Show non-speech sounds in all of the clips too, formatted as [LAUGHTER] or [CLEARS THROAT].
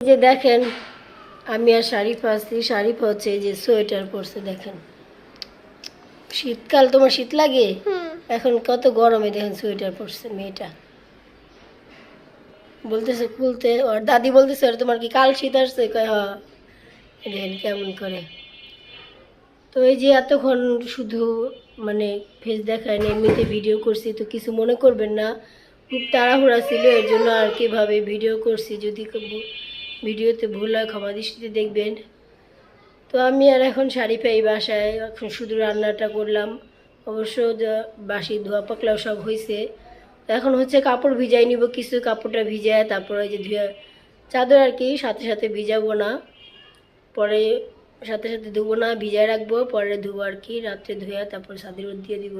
যে দেখেন আমি আর শাড়ি পাচ্ছি শাড়ি হচ্ছে যে সোয়েটার পরছে দেখেন। শীতকাল তোমার শীত লাগে? এখন কত গরমে দেখেন সোয়েটার পরছে মেয়েটা। বলতেছে খুলতে ওর দাদি বলতেছে "ওরে তোমার কি কাল শীত আসছে? কয় "হ।" দেখেন কেমন করে। তো এই যে এতক্ষণ শুধু মানে ফেস দেখায় না এমনিতে ভিডিও করছি তো কিছু মনে করবেন না। খুব তাড়াহুড়া ছিল এর জন্য আর কীভাবে ভিডিও করছি যদি ভিডিওতে ভুল হয়, ক্ষমা দৃষ্টিতে দেখবেন। তো আমি আর এখন শাড়ি পাই বাসায়, এখন শুধু রান্নাটা করলাম। অবশ্য বাসি ধোয়া পাকলাও সব হয়েছে এখন হচ্ছে কাপড় ভিজাই নিব, কিছু কাপড়টা ভিজায়, তারপরে যে ধুয়ে চাদর আর কি, সাথে সাথে ভিজাবো না। পরে সাথে সাথে ধুবো না, ভিজায় রাখব, পরে ধুবো আর কি, রাত্রে ধুয়ে তারপর ছাদের রোদ দিয়ে দিব।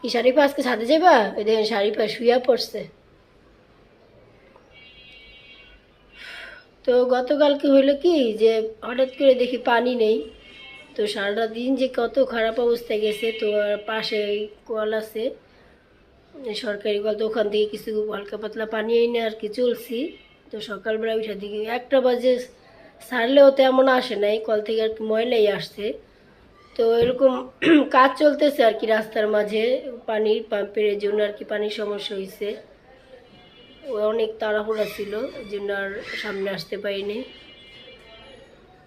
কি শাড়ি পা আজকে ছাদে যাবা ওই দেখেন শাড়ি পা শুয়া পড়ছে। তো গতকালকে হইল কি যে হঠাৎ করে দেখি পানি নেই। তো সারাটা দিন যে কত খারাপ অবস্থায় গেছে, তো পাশে কল আছে। সরকারি কল, তো ওখান থেকে কিছু হালকা পাতলা পানি এনে আর কি চলছি। তো সকালবেলা উঠে দিকে একটা বাজে সারলেও তেমন আসে নাই, কল থেকে আর কি ময়লাই আসছে। তো এরকম [CLEARS THROAT] কাজ চলতেছে আর কি রাস্তার মাঝে, পানির পাম্পের জন্য আর কি পানির সমস্যা হয়েছে অনেক তাড়াহুড়া ছিল জন্য আর সামনে আসতে পারিনি।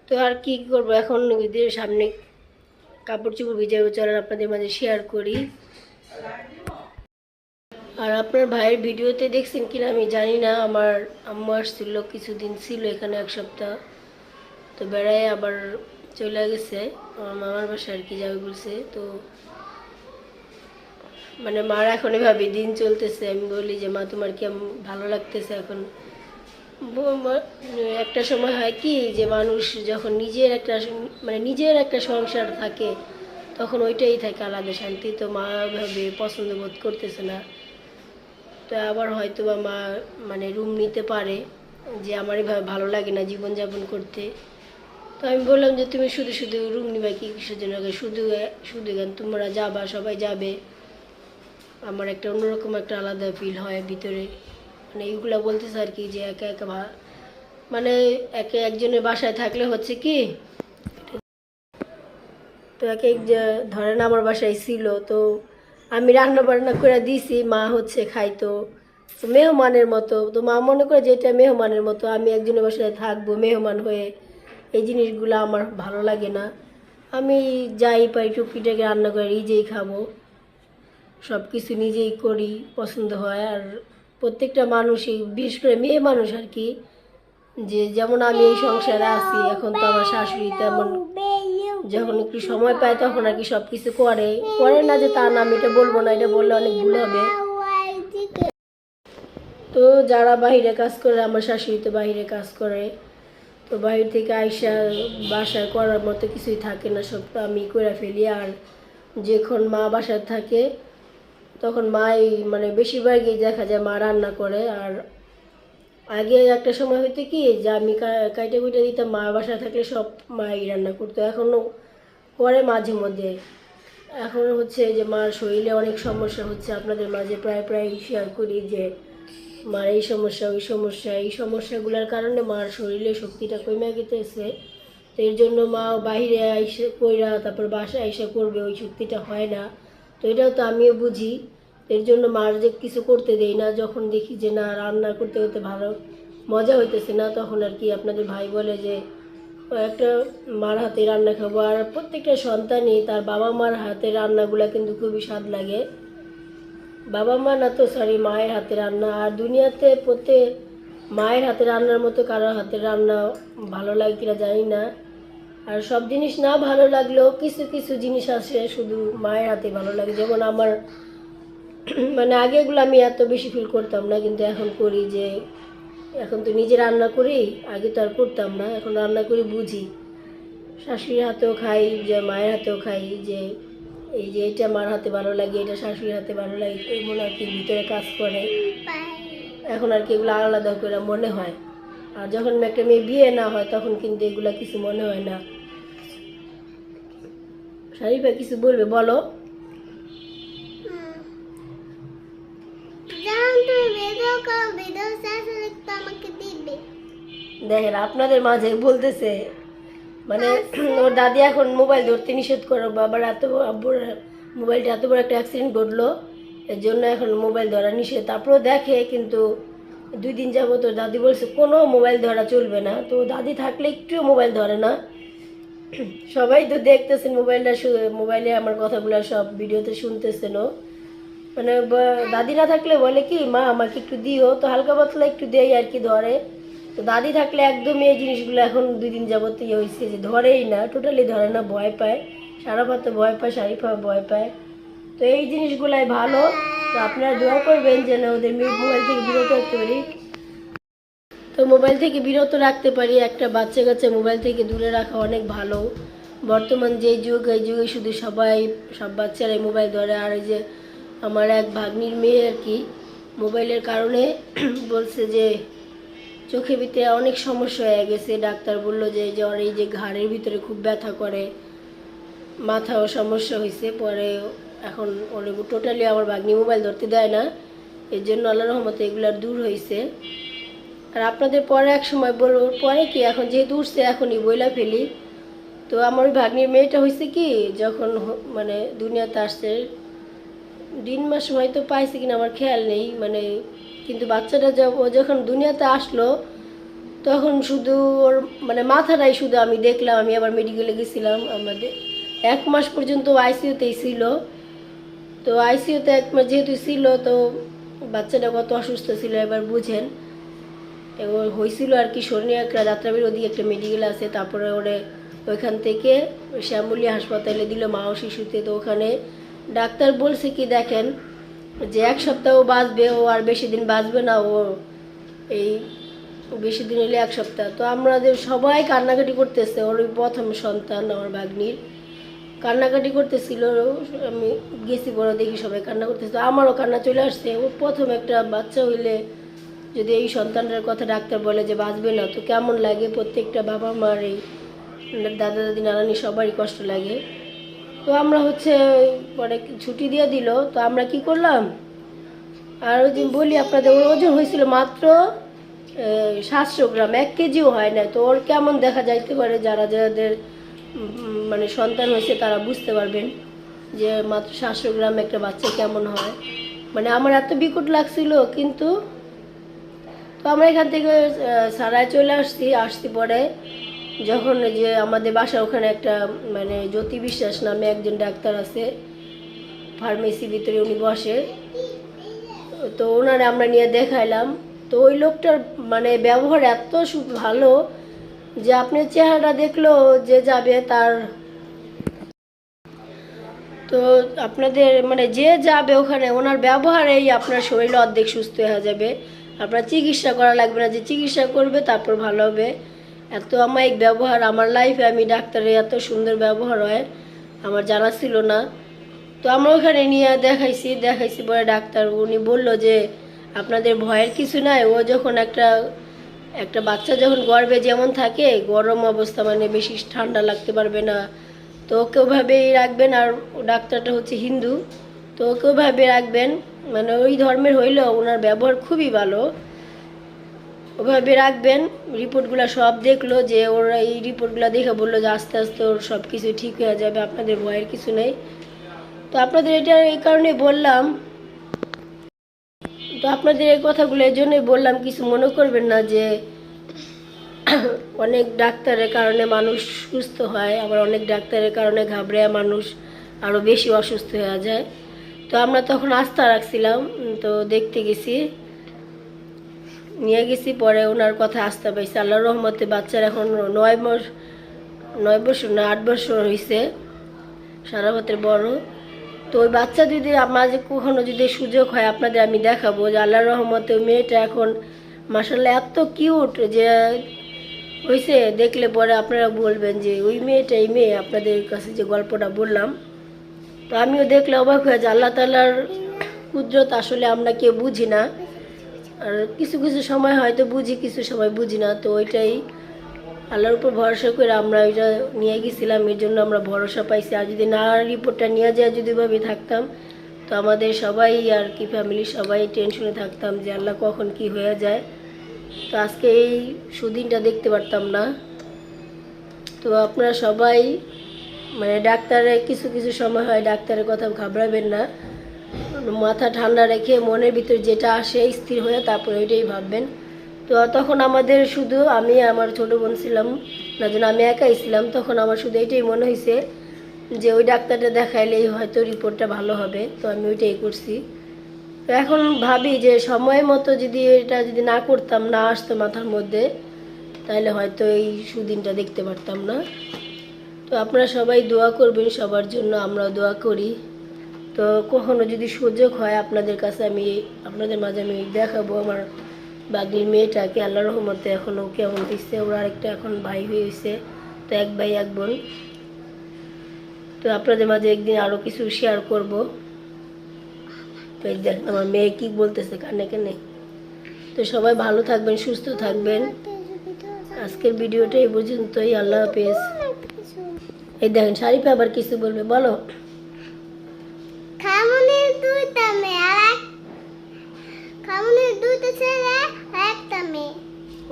তো আর কি করব, এখন ওদের সামনে কাপড় চোপড় ভিজাবো, চলেন আপনাদের মাঝে শেয়ার করি। আর আপনার ভাইয়ের ভিডিওতে দেখছেন কিনা আমি জানি না, আমার আম্মু আসছিল, কিছুদিন ছিল এখানে এক সপ্তাহ। তো বেড়ায় আবার চলে গেছে, আমার মামার বাসায় আর কি যাবে বলছে, তো মানে মার এখন এভাবে দিন চলতেছে, আমি বলি যে, মা, তোমার কি ভালো লাগতেছে? এখন একটা সময় হয় কি যে, মানুষ যখন নিজের একটা মানে নিজের একটা সংসার থাকে, তখন ওইটাই থাকে আলাদা শান্তি। তো মা ভাবে পছন্দ বোধ করতেছে না। তো আবার হয়তো বা মা মানে রুম নিতে পারে যে, আমার এভাবে ভালো লাগে না জীবনযাপন করতে। তো আমি বললাম যে, তুমি শুধু শুধু রুম নিবা কি কিসের জন্য? শুধু শুধু এখানে তোমরা যাবা, সবাই যাবে। আমার একটা অন্যরকম একটা আলাদা ফিল হয় ভিতরে। মানে এইগুলো বলতেছে আর কি যে একা একা মানে একে একজনের বাসায় থাকলে হচ্ছে কি, তো এক এক ধরেন আমার বাসায় ছিল, তো আমি রান্না বান্না করে দিছি, মা হচ্ছে খাইতো। তো মেহমানের মতো, তো মা মনে করে যে এটা মেহমানের মতো, আমি একজনের বাসায় থাকব মেহমান হয়ে। এই জিনিসগুলো আমার ভালো লাগে না। আমি যাই পাই টুকিটাকে রান্না করে নিজেই খাব। সব কিছু নিজেই করি, পছন্দ হয়। আর প্রত্যেকটা মানুষই, বিশেষ করে মেয়ে মানুষ আর কি, যে যেমন আমি এই সংসারে আছি, এখন তো আমার শাশুড়ি তেমন যখন একটু সময় পায় তখন আর কি সব কিছু করে। করে না যে তা না, আমি এটা বলব না, এটা বললে অনেক ভুল হবে। তো যারা বাইরে কাজ করে, আমার শাশুড়ি তো বাইরে কাজ করে। তো বাইরে থেকে আইসা বাসায় করার মতো কিছুই থাকে না, সব আমি করে ফেলি। আর যখন মা বাসায় থাকে তখন মাই মানে বেশিরভাগই দেখা যায় মা রান্না করে, আর আগে একটা সময় হইতে কি, যে আমি কাইটে কুইটে দিতাম, মা বাসা থাকলে সব মাই রান্না করতো। এখনও করে মাঝে মধ্যে। এখন হচ্ছে যে মার শরীরে অনেক সমস্যা হচ্ছে, আপনাদের মাঝে প্রায় প্রায় শেয়ার করি যে মার এই সমস্যা, ওই সমস্যা, এই সমস্যাগুলোর কারণে মার শরীরে শক্তিটা কমে গেতেছে। তো এর জন্য মা বাইরে আইসে কইরা, তারপর বাসায় আইসা করবে, ওই শক্তিটা হয় না। তো এটাও তো আমিও বুঝি। এর জন্য মার যে কিছু করতে দেই না, যখন দেখি যে না, রান্না করতে করতে ভালো মজা হইতেছে না, তখন আর কি আপনাদের ভাই বলে যে একটা মার হাতে রান্না খাব। আর প্রত্যেকটা সন্তানই তার বাবা মার হাতে রান্নাগুলো কিন্তু খুবই স্বাদ লাগে। বাবা মা না তো সরি মায়ের হাতে রান্না। আর দুনিয়াতে প্রত্যেক মায়ের হাতে রান্নার মতো কারোর হাতে রান্না ভালো লাগে কিনা জানি না। আর সব জিনিস না ভালো লাগলেও কিছু কিছু জিনিস আছে শুধু মায়ের হাতে ভালো লাগে। যেমন আমার মানে আগে এগুলো আমি এত বেশি ফিল করতাম না, কিন্তু এখন করি যে, এখন তো নিজে রান্না করি, আগে তো আর করতাম না, এখন রান্না করি বুঝি। শাশুড়ির হাতেও খাই, যে মায়ের হাতেও খাই, যে এই যে এটা মার হাতে ভালো লাগে, এটা শাশুড়ির হাতে ভালো লাগে এমন আর কি ভিতরে কাজ করে। এখন আর কি এগুলো আলাদা করে মনে হয়। আর যখন একটা মেয়ে বিয়ে না হয় তখন কিন্তু এগুলা কিছু মনে হয় না। শারিফা কিছু বলবে বলো। দিবে। দেখেন আপনাদের মাঝে বলতেছে মানে ওর দাদি এখন মোবাইল ধরতে নিষেধ করো বাবার এত বড়- আব্বুর মোবাইলটা এত বড় একটা অ্যাক্সিডেন্ট ঘটলো এর জন্য এখন মোবাইল ধরা নিষেধ। তারপরেও দেখে কিন্তু দুই দিন যাব তো দাদি বলছে, কোনো মোবাইল ধরা চলবে না। তো দাদি থাকলে একটুও মোবাইল ধরে না। [CLEARS THROAT] সবাই তো দেখতেছেন মোবাইলটা মোবাইলে আমার কথাগুলো সব ভিডিওতে শুনতেছেন ও। মানে দাদি না থাকলে বলে কি, মা, আমাকে একটু দিও। তো হালকা পাতলা একটু দেয় আর কি ধরে। তো দাদি থাকলে একদমই এই জিনিসগুলো এখন দুই দিন যাবত ইয়ে হয়েছে যে ধরেই না টোটালি ধরে না, ভয় পায়। সারা ভয় পায় শারিফা ভয় পায়। তো এই জিনিসগুলাই ভালো। তো আপনারা দোয়া করবেন যেন ওদের মেয়ে মোবাইল থেকে বিরত রাখতে পারি। তো মোবাইল থেকে বিরত রাখতে পারি, একটা বাচ্চা কাচ্চা মোবাইল থেকে দূরে রাখা অনেক ভালো। বর্তমান যে যুগ, এই যুগে শুধু সবাই, সব বাচ্চারাই মোবাইল ধরে। আর যে আমার এক ভাগ্নির মেয়ে আর কি, মোবাইলের কারণে [CLEARS THROAT] বলছে যে চোখে ভিতরে অনেক সমস্যা হয়ে গেছে। ডাক্তার বলল যে যে এই যে ঘাড়ের ভিতরে খুব ব্যথা করে, মাথাও সমস্যা হয়েছে পরে এখন ওর টোটালি আমার ভাগ্নি মোবাইল ধরতে দেয় না। এর জন্য আল্লাহ রহমতে এগুলার দূর হয়েছে আর আপনাদের পরে এক সময় বলব, পরে কি? এখন যেহেতু উঠছে, এখনই বইলা ফেলি। তো আমার ওই ভাগ্নির মেয়েটা হয়েছে কি, যখন মানে দুনিয়াতে আসছে দিন মাস হয়তো পাইছে কিনা আমার খেয়াল নেই মানে কিন্তু বাচ্চাটা ও যখন দুনিয়াতে আসলো, তখন শুধু ওর মানে মাথাটাই শুধু আমি দেখলাম, আমি আবার মেডিকেলে গেছিলাম। আমাদের এক মাস পর্যন্ত আইসিইউতেই ছিল। তো আইসিইউতে এক মাস যেহেতু ছিল, তো বাচ্চাটা কত অসুস্থ ছিল এবার বুঝেন। এবং হয়েছিল আর কি শনি একটা যাত্রাবির ওদিকে একটা মেডিকেল আছে, তারপরে ওরে ওইখান থেকে শ্যামলী হাসপাতালে দিল মা ও শিশুতে। তো ওখানে ডাক্তার বলছে কি, দেখেন যে এক সপ্তাহ বাঁচবে ও আর বেশি দিন বাঁচবে না, ও এই বেশি দিন হলে এক সপ্তাহ। তো আমাদের সবাই কান্নাকাটি করতেছে, ওর প্রথম সন্তান আমার ভাগ্নির। কান্নাকাটি করতেছিল, আমি গেছি বড় দেখি সবাই কান্না করতেছে। আমারও কান্না চলে আসছে। ও প্রথম একটা বাচ্চা হইলে যদি এই সন্তানটার কথা ডাক্তার বলে যে বাঁচবে না, তো কেমন লাগে? প্রত্যেকটা বাবা মার এই দাদা দাদি নানানি সবারই কষ্ট লাগে। তো আমরা হচ্ছে পরে ছুটি দিয়ে দিল। তো আমরা কি করলাম? আর ওই দিন বলি আপনাদের, ওর ওজন হয়েছিল মাত্র সাতশো গ্রাম। এক কেজিও হয় না। তো ওর কেমন দেখা যাইতে পারে যারা, যাদের মানে সন্তান হয়েছে, তারা বুঝতে পারবেন যে মাত্র সাতশো গ্রাম একটা বাচ্চা কেমন হয়। মানে আমার এত বিকট লাগছিল, কিন্তু তো আমরা এখান থেকে সারায় চলে আসছি। আসছি পরে যখন যে আমাদের বাসা ওখানে একটা মানে জ্যোতি বিশ্বাস নামে একজন ডাক্তার আছে ফার্মেসি ভিতরে উনি বসে। তো ওনারে আমরা নিয়ে দেখাইলাম। তো ওই লোকটার মানে ব্যবহার এত ভালো যে আপনার চেহারাটা দেখল যে যাবে তার তো আপনাদের মানে যে যাবে ওখানে, ওনার ব্যবহারেই আপনার শরীর অর্ধেক সুস্থ হয়ে যাবে। আপনার চিকিৎসা করা লাগবে না, যে চিকিৎসা করবে তারপর ভালো হবে। এত আমায়িক ব্যবহার, আমার লাইফে আমি ডাক্তারের এত সুন্দর ব্যবহার হয়, আমার জানা ছিল না। তো আমরা ওখানে নিয়ে দেখাইছি দেখাইছি পরে ডাক্তার, উনি বলল যে আপনাদের ভয়ের কিছু নাই, ও যখন একটা একটা বাচ্চা যখন গর্বে যেমন থাকে, গরম অবস্থা মানে বেশি ঠান্ডা লাগতে পারবে না। তো ওকে ওভাবেই রাখবেন, আর ডাক্তারটা হচ্ছে হিন্দু, তো ওকে ওভাবে রাখবেন মানে ওই ধর্মের হইলেও ওনার ব্যবহার খুবই ভালো। ওভাবে রাখবেন, রিপোর্টগুলো সব দেখল যে ওরা এই রিপোর্টগুলো দেখে বলল যে আস্তে আস্তে ওর সব কিছু ঠিক হয়ে যাবে, আপনাদের ভয়ের কিছু নেই। তো আপনাদের এটা এই কারণে বললাম, তো আপনাদের এই কথাগুলো এই জন্যই বললাম, কিছু মনে করবেন না যে অনেক ডাক্তারের কারণে মানুষ সুস্থ হয়, আবার অনেক ডাক্তারের কারণে ঘাবড়ে মানুষ আরও বেশি অসুস্থ হয়ে যায়। তো আমরা তখন আস্থা রাখছিলাম তো দেখতে গেছি। নিয়ে গেছি, পরে ওনার কথা আস্থা পাইছে। আল্লাহ রহমতে বাচ্চার এখন নয় মাস নয় বছর না, আট বছর হয়েছে সারা ভাতের বড়। তো ওই বাচ্চা যদি আমার কখনো যদি সুযোগ হয়, আপনাদের আমি দেখাবো যে আল্লাহ রহমতে ওই মেয়েটা এখন মাসাল্লাহ এত কিউট যে হয়েছে দেখলে পরে আপনারা বলবেন যে, ওই মেয়েটা, এই মেয়ে, আপনাদের কাছে যে গল্পটা বললাম। তো আমিও দেখলে অবাক হয়ে যে আল্লাহ তালার কুদরত আসলে আমরা কেউ বুঝি না। আর কিছু কিছু সময় হয়তো বুঝি, কিছু সময় বুঝি না। তো ওইটাই আল্লাহর উপর ভরসা করে আমরা ওইটা নিয়ে গেছিলাম। এর জন্য আমরা ভরসা পাইছি। আর যদি না রিপোর্টটা নিয়ে যায়, যদি ভাবে থাকতাম, তো আমাদের সবাই আর কি ফ্যামিলি সবাই টেনশনে থাকতাম যে আল্লাহ কখন কি হয়ে যায়। তো আজকে এই সুদিনটা দেখতে পারতাম না। তো আপনারা সবাই মানে ডাক্তারের কিছু কিছু সময় হয় ডাক্তারের কথা ঘাবড়াবেন না। মাথা ঠান্ডা রেখে মনের ভিতর যেটা আসে স্থির হয়ে তারপরে ওইটাই ভাববেন। তো তখন আমাদের শুধু আমি আমার ছোট বোন ছিলাম না, যেন আমি একাই ছিলাম, তখন আমার শুধু এটাই মনে হয়েছে যে ওই ডাক্তারটা দেখাইলেই হয়তো রিপোর্টটা ভালো হবে। তো আমি ওইটাই করছি। এখন ভাবি যে সময় মতো যদি এটা যদি না করতাম, না আসতো মাথার মধ্যে তাহলে হয়তো এই সুদিনটা দেখতে পারতাম না। তো আপনারা সবাই দোয়া করবেন সবার জন্য আমরা দোয়া করি। তো কখনো যদি সুযোগ হয় আপনাদের কাছে আমি, আপনাদের মাঝে আমি দেখাবো আমার বাগির মেয়েটাকে আল্লাহ রহমতে এখনও কেমন দিচ্ছে ওর আরেকটা এখন ভাই হয়েছে তো এক ভাই, এক বোন। তো আপনাদের মাঝে একদিন আরও কিছু শেয়ার করব। তো এই দেখেন আমার মেয়ে কি বলতেছে কানে কানে? তো সবাই ভালো থাকবেন সুস্থ থাকবেন। আজকের ভিডিওটা এই পর্যন্তই। আল্লাহ হাফেজ। এই দেখেন শারিফা আবার কিছু বলবে বলো। খামুনের দুইটা মেয়ে আর খামুনের দুইটা ছেলে আর একটা মেয়ে।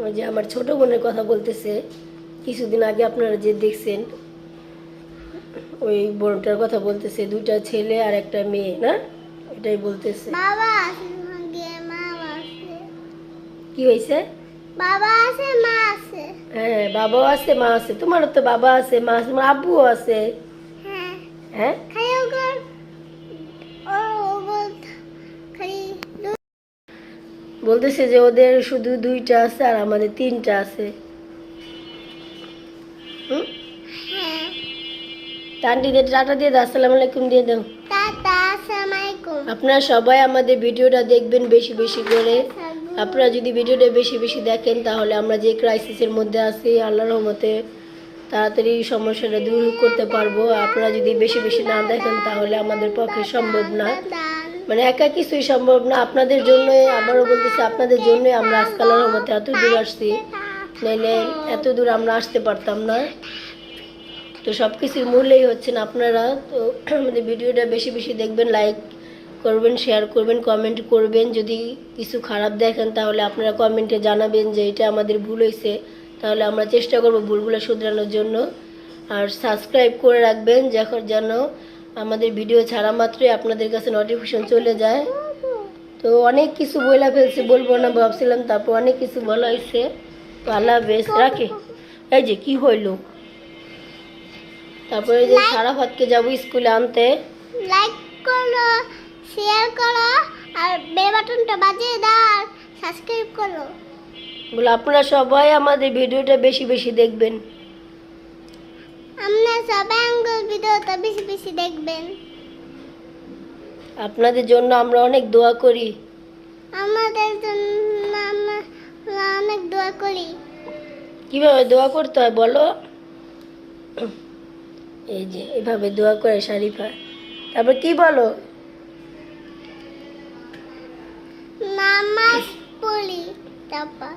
ওই যে আমার ছোট বোনের কথা বলতেছে। কিছুদিন আগে আপনারা যে দেখছেন ওই বোনটার কথা বলতেছে দুইটা ছেলে আর একটা মেয়ে না? এটাই বলতেছে। বাবা আছে সঙ্গে মা আছে। কি হয়েছে? বাবা আছে মা আছে। হ্যাঁ বাবা আছে মা আছে। তোমার তো বাবা আছে মা আছে তোমার আব্বুও আছে। হ্যাঁ। হ্যাঁ? বলতেছে যে ওদের শুধু দুইটা আছে আর আমাদের তিনটা আছে। হুম? হ্যাঁ। টান্টিদের টাটা দিয়ে দাও আসসালামু আলাইকুম দিয়ে দাও। আপনারা সবাই আমাদের ভিডিওটা দেখবেন বেশি বেশি করে। আপনারা যদি ভিডিওটা বেশি বেশি দেখেন, তাহলে আমরা যে ক্রাইসিসের মধ্যে আছি, আল্লাহর রহমতে তাড়াতাড়ি সমস্যাটা দূর করতে পারব। আপনারা যদি বেশি বেশি না দেখেন, তাহলে আমাদের পক্ষে সম্ভব না। মানে একা কিছুই সম্ভব না। আপনাদের জন্য আবারও বলতেছি, আপনাদের জন্যই আমরা আজকাল রহমতে এত দূর আসছি। নাইলে এত দূর আমরা আসতে পারতাম না। তো সব কিছুর মূল্যই হচ্ছেন আপনারা। তো আমাদের ভিডিওটা বেশি বেশি দেখবেন লাইক করবেন শেয়ার করবেন কমেন্ট করবেন। যদি কিছু খারাপ দেখেন, তাহলে আপনারা কমেন্টে জানাবেন যে এটা আমাদের ভুল হয়েছে তাহলে আমরা চেষ্টা করব ভুলগুলো শুধরানোর জন্য। আর সাবস্ক্রাইব করে রাখবেন যখন যেন আমাদের ভিডিও ছাড়া মাত্রই আপনাদের কাছে নোটিফিকেশন চলে যায়। তো অনেক কিছু বইলা ফেলছে, বলব না, ভাবছিলাম, তারপর অনেক কিছু বলা হয়েছে তো আল্লাহ বেশ রাখে? এই যে কি হইল? তারপরে যে সারা ভাতকে যাব স্কুলে আনতে। লাইক করো। শেয়ার করো আর বেল বাটনটা বাজিয়ে দাও আর সাবস্ক্রাইব করো। বলে আপনারা সবাই আমাদের ভিডিওটা বেশি বেশি দেখবেন। আমরা সবাই আঙ্গুল ভিডিওটা বেশি বেশি দেখবেন। আপনাদের জন্য আমরা অনেক দোয়া করি। আমাদের জন্য আমরা অনেক দোয়া করি। কীভাবে দোয়া করতে হয় বলো? এই যে এভাবে দোয়া করে শারিফা তারপর কি বলো? নামাজ পড়ি তারপর?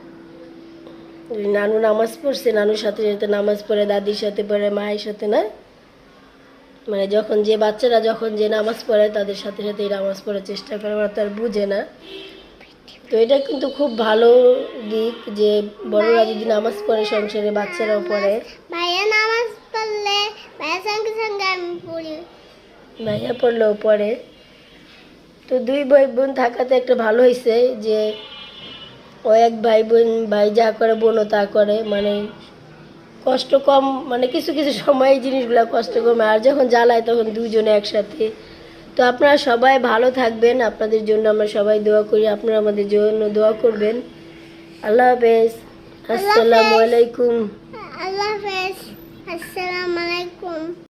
নানু নামাজ পড়ছে নানুর সাথে সাথে নামাজ পড়ে দাদির সাথে পড়ে মায়ের সাথে না? মানে যখন যে বাচ্চারা যখন যে নামাজ পড়ে তাদের সাথে সাথে নামাজ পড়ার চেষ্টা করে ওরা তো আর বুঝে না। তো এটা কিন্তু খুব ভালো দিক যে বড়রা যদি নামাজ পড়ে সংসারে বাচ্চারাও পড়ে। ভাইয়া নামাজ পড়লে ভাইয়ের সঙ্গে সঙ্গে আমি পড়ি। ভাইয়া পড়লেও পড়ে। তো দুই ভাই বোন থাকাতে একটা ভালো হয়েছে যে ও এক ভাই বোন ভাই যা করে বোনও তা করে মানে কষ্ট কম মানে কিছু কিছু সময় জিনিসগুলো কষ্ট কমে। আর যখন জ্বালায় তখন দুজনে একসাথে। তো আপনারা সবাই ভালো থাকবেন আপনাদের জন্য আমরা সবাই দোয়া করি আপনারা আমাদের জন্য দোয়া করবেন। আল্লাহ হাফেজ। আসসালামু আলাইকুম। আল্লাহ হাফেজ। আসসালামু আলাইকুম।